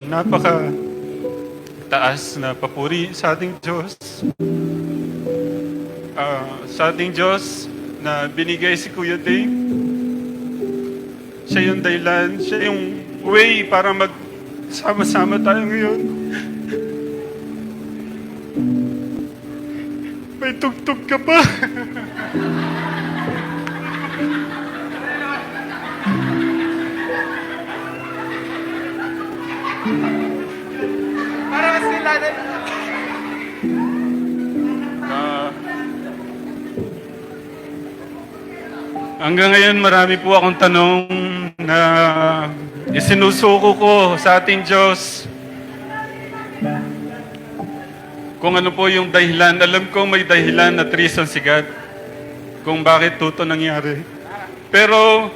napaka taas na papuri sa ating Diyos. Ah, sa ating Diyos na binigay si Kuya Dave. Siya yung dahilan, siya yung way para magsama-sama tayo ngayon. May tugtog ka pa. Ah, hanggang ngayon marami po akong tanong na isinusuko ko sa ating Diyos. Kung ano po yung dahilan. Alam ko may dahilan at reason si God kung bakit tuto nangyari. Pero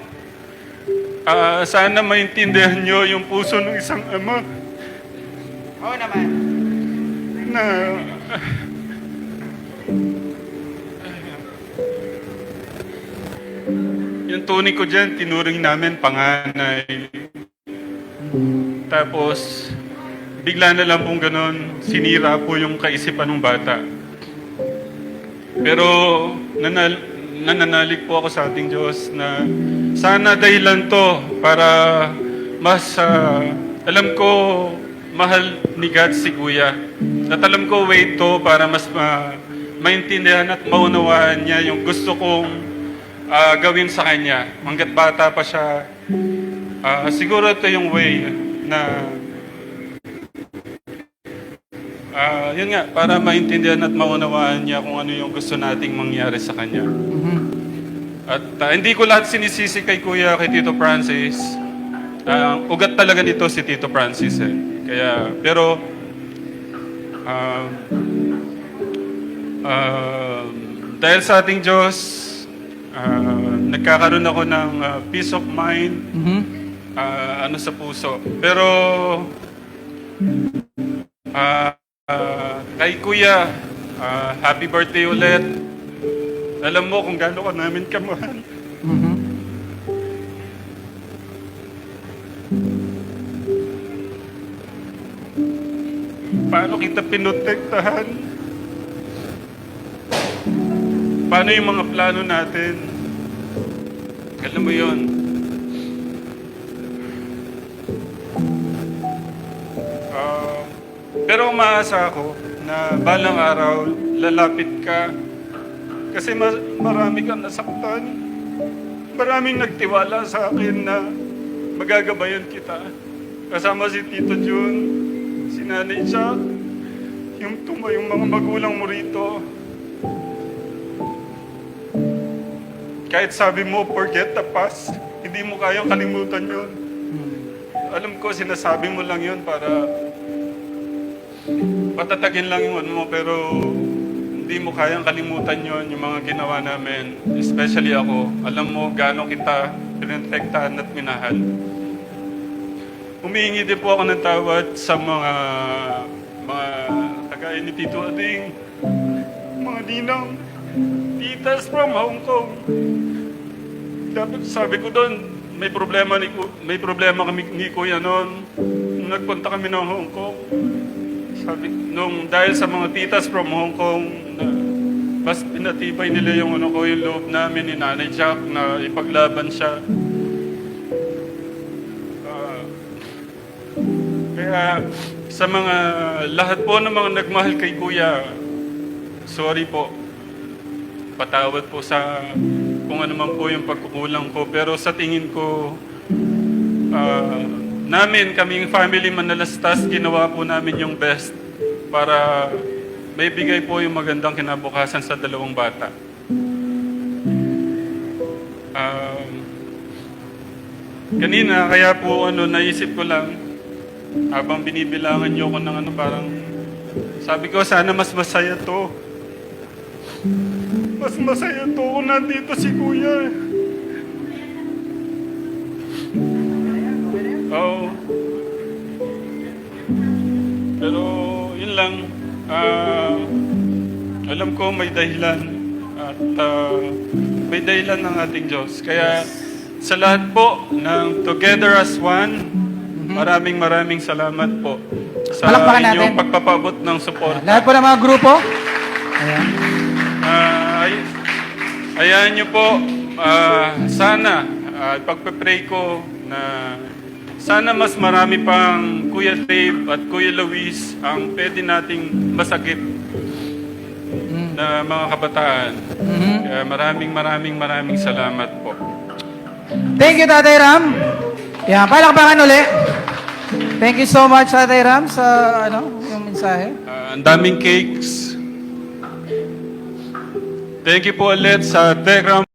ah, sana maintindihan nyo yung puso ng isang ama Oo naman. Na yung tuning ko dyan, tinuring namin panganay. Tapos, bigla na lang pong ganun, sinira po yung kaisipan ng bata. Pero, nanal nananalig po ako sa ating Diyos na sana dahilan to para mas, ah, alam ko, mahal ni God si Kuya. At alam ko, way to para mas ma maintindihan at maunawaan niya yung gusto kong ah, gawin sa kanya. Hanggat bata pa siya, ah, siguro ito yung way na ah, yun nga, para maintindihan at maunawaan niya kung ano yung gusto nating mangyari sa kanya. At ah, hindi ko lahat sinisisi kay Kuya, kay Tito Francis. Ah, ugat talaga nito si Tito Francis eh. Kaya, pero, um, um, dahil sa ating Diyos, ah, nagkakaroon ako ng ah, peace of mind, ah, ano sa puso. Pero, ah, ah, kay Kuya, ah, happy birthday ulit. Alam mo kung gaano ka namin kamahal. Paano kita pinotektahan? Paano yung mga plano natin? Alam mo yon. Ah, pero umaasa ako na balang araw lalapit ka kasi ma- marami kang nasaktan. Maraming nagtiwala sa akin na magagabayan kita. Kasama si Tito Jun, si Nanay Chuck, yung tuma, yung mga magulang mo rito. Kahit sabi mo, forget the past, hindi mo kayang kalimutan yun. Alam ko, sinasabi mo lang yun para patatagin lang yung ano mo, pero hindi mo kayang kalimutan yon yung mga ginawa namin. Especially ako. Alam mo gaano kita pinotektahan at minahal. Humihingi din po ako ng tawad sa mga mga kagaya ni Tito Ading, mga ninang, titas from Hong Kong. Dapat sabi ko doon, may problema ni may problema kami ni Kuya noon. Nagpunta kami ng Hong Kong. Sabi, nung dahil sa mga titas from Hong Kong, na, mas pinatibay nila yung ano ko, yung loob namin ni Nanay Jack na ipaglaban siya. Kaya sa mga lahat po ng mga nagmahal kay Kuya, sorry po. Patawad po sa kung ano man po yung pagkukulang ko. Pero sa tingin ko, ah, namin, kaming family Manalastas, ginawa po namin yung best para may bigay po yung magandang kinabukasan sa dalawang bata. Um, kanina, kaya po ano, naisip ko lang, habang binibilangan niyo ko ng ano, parang, sabi ko, sana mas masaya to. Mas masaya to kung nandito si Kuya. Oo. Pero, yun lang. Ah, alam ko may dahilan. At ah, may dahilan ng ating Diyos. Kaya, sa lahat po ng Together as One, Maraming maraming salamat po sa Palakpakan inyong natin. pagpapabot ng support. Lahat po ng mga grupo. Ayan. Ah, ay, ayahan niyo po, ah, sana, uh, pagpe-pray ko na sana mas marami pang Kuya Dave at Kuya Luis ang pwede nating masagip na mga kabataan. Mhm. Kaya maraming maraming maraming salamat po. Thank you, Tatay Ram. Yan, palakpakan uli. Thank you so much, Tatay Ram, sa ano, yung mensahe. Ah, ang daming cakes. Thank you po ulit sa Telegram